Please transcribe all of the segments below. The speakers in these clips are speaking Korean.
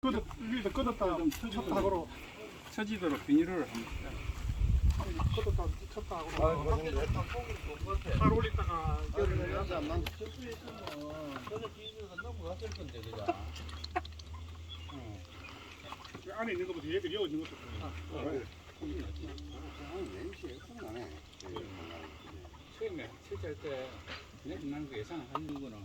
끄덕 위에다 끄덕다 좀 쳤다 하고. 처지도록 비닐을 합니다. 끄덕다 쳤다 아이고, 하고 고생들 했다. 팔 올리다가 난 저쪽에 있으면 저녁 기준에서 넘어갔을 건데 그냥. 그 안에 있는 것보다 얘가 여어진 것도 처음에 실제할 때 그냥 난거 예상 안 하는 거는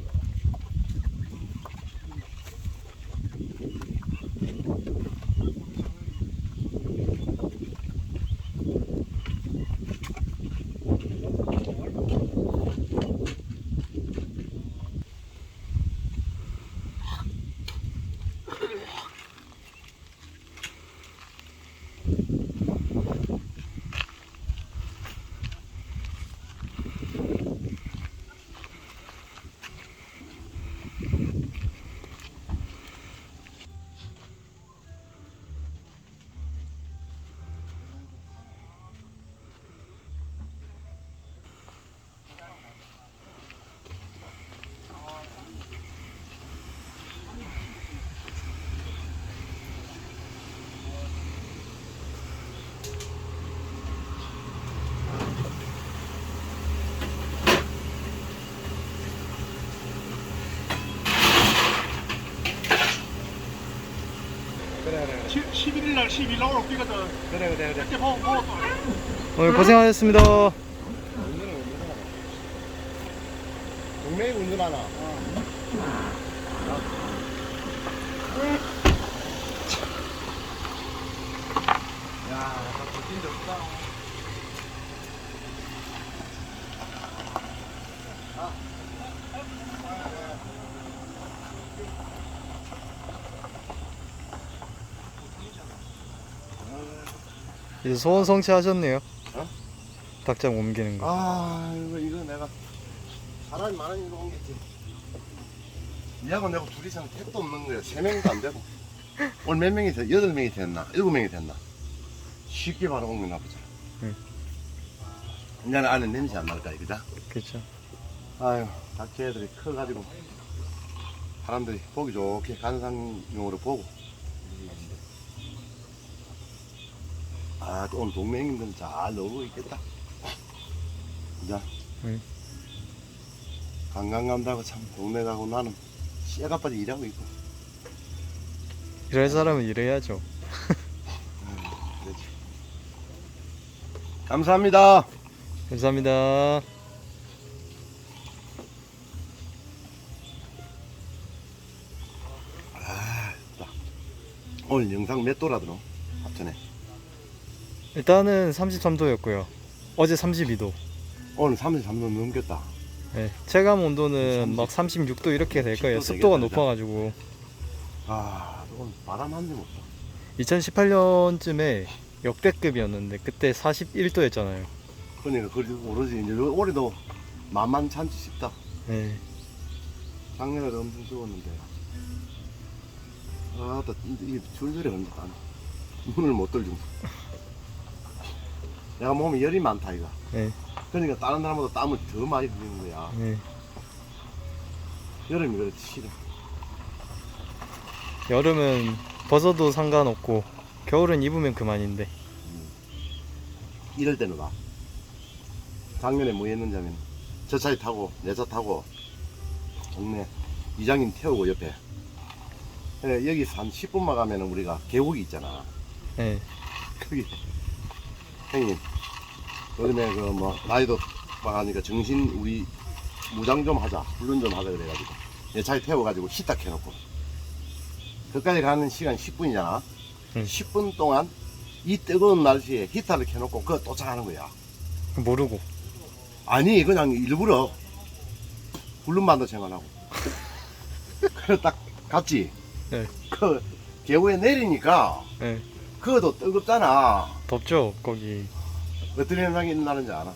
11일 날 12일 나오러 뛰거든 그래, 그래, 그래. 그때 보고 보고 또 오늘 고생하셨습니다. 동맹이 운전하나? 야, 진짜 좋다. 이제 소원 성취하셨네요. 어? 닭장 옮기는 거. 아, 이거, 이거 내가 사람이 많으니까 옮겼지. 니하고 내가 둘이서는 택도 없는 거야. 세 명도 안 되고. 오늘 몇 명이 됐, 여덟 명이 됐나? 일곱 명이 됐나? 쉽게 바로 옮겨놔 보자. 응. 이제 안에 냄새 안 날까, 그죠? 그렇죠. 아유, 닭개들이 커가지고 사람들이 보기 좋게 관상용으로 보고. 아, 또 오늘 동맹인들 잘 놀고 있겠다. 그죠? 응. 관광 간다고 참 동네 가고 나는 씨가 빠져 일하고 있고. 일할 사람은 일해야죠. 그렇지. 감사합니다. 감사합니다. 오늘 영상 몇 도라더노? 합천에. 일단은 33도였고요. 어제 32도. 오늘 33도 넘겼다. 네. 체감 온도는 막 36도 이렇게 될 거예요. 10도 습도가 되겠다, 높아가지고 아, 오늘 바람 한 대못 봐. 2018년쯤에 역대급이었는데 그때 41도였잖아요. 그러니까 그래도 오로지 이제 올해도 만만찮지 싶다. 네. 작년에도 엄청 추웠는데. 아, 또 이게 줄줄이 흔들다. 눈을 못 들죠. 내가 몸에 열이 많다 이거. 네. 그러니까 다른 사람보다 땀을 더 많이 흘리는 거야. 네. 여름이 그렇지 싫어. 여름은 벗어도 상관없고 겨울은 입으면 그만인데. 이럴 때는 봐. 작년에 뭐 했는지 하면 저 차에 타고 내 차 타고 동네 이장님 태우고 옆에 예, 여기서 한 10분만 가면 우리가 계곡이 있잖아. 네. 거기 형님 요즘에 그뭐 나이도 막하니까 정신 우리 무장 좀 하자 훈련 좀 하자 그래가지고 내 차에 태워가지고 히터 켜놓고 거기까지 가는 시간 10분이잖아 응. 10분 동안 이 뜨거운 날씨에 히터를 켜놓고 그거 도착하는 거야 모르고. 아니 그냥 일부러 훈련반도 생활하고 그래 딱 갔지 네. 그 계곡에 내리니까 네. 그거도 뜨겁잖아 덥죠 거기. 어떤 현상이 일어나는지 알아?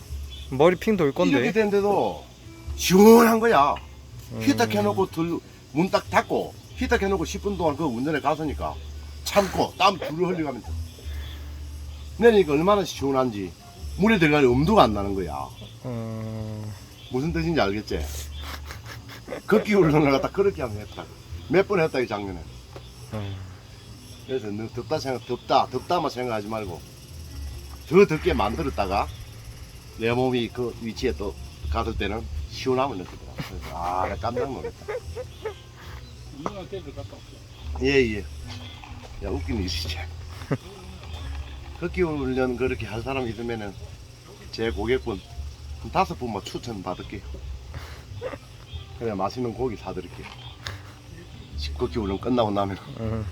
머리 핑 돌 이렇게 건데. 된데도 시원한 거야. 음. 히터 켜놓고 문 딱 닫고 히터 켜놓고 10분 동안 그 운전에 갔으니까 참고 땀 줄을 흘려가면서 내니까 얼마나 시원한지 물에 들어가니 엄두가 안 나는 거야. 음, 무슨 뜻인지 알겠지? 걷기 훈련을 갖다 그렇게 하면 했다. 몇 번 했다 이 작년에. 음. 그래서 너 덥다 생각, 덥다, 덥다만 생각하지 말고 더 덥게 만들었다가 내 몸이 그 위치에 또 갔을 때는 시원함을 느끼더라. 그래서 아, 내가 깜짝 놀랐다. 누가 데리러 갔다 왔어. 예, 예. 야, 웃긴 일이지. 걷기 훈련 그렇게 할 사람 있으면은 제 고객분 한 다섯 분만 추천 받을게요. 그래 맛있는 고기 사드릴게요. 걷기 훈련 끝나고 나면 음.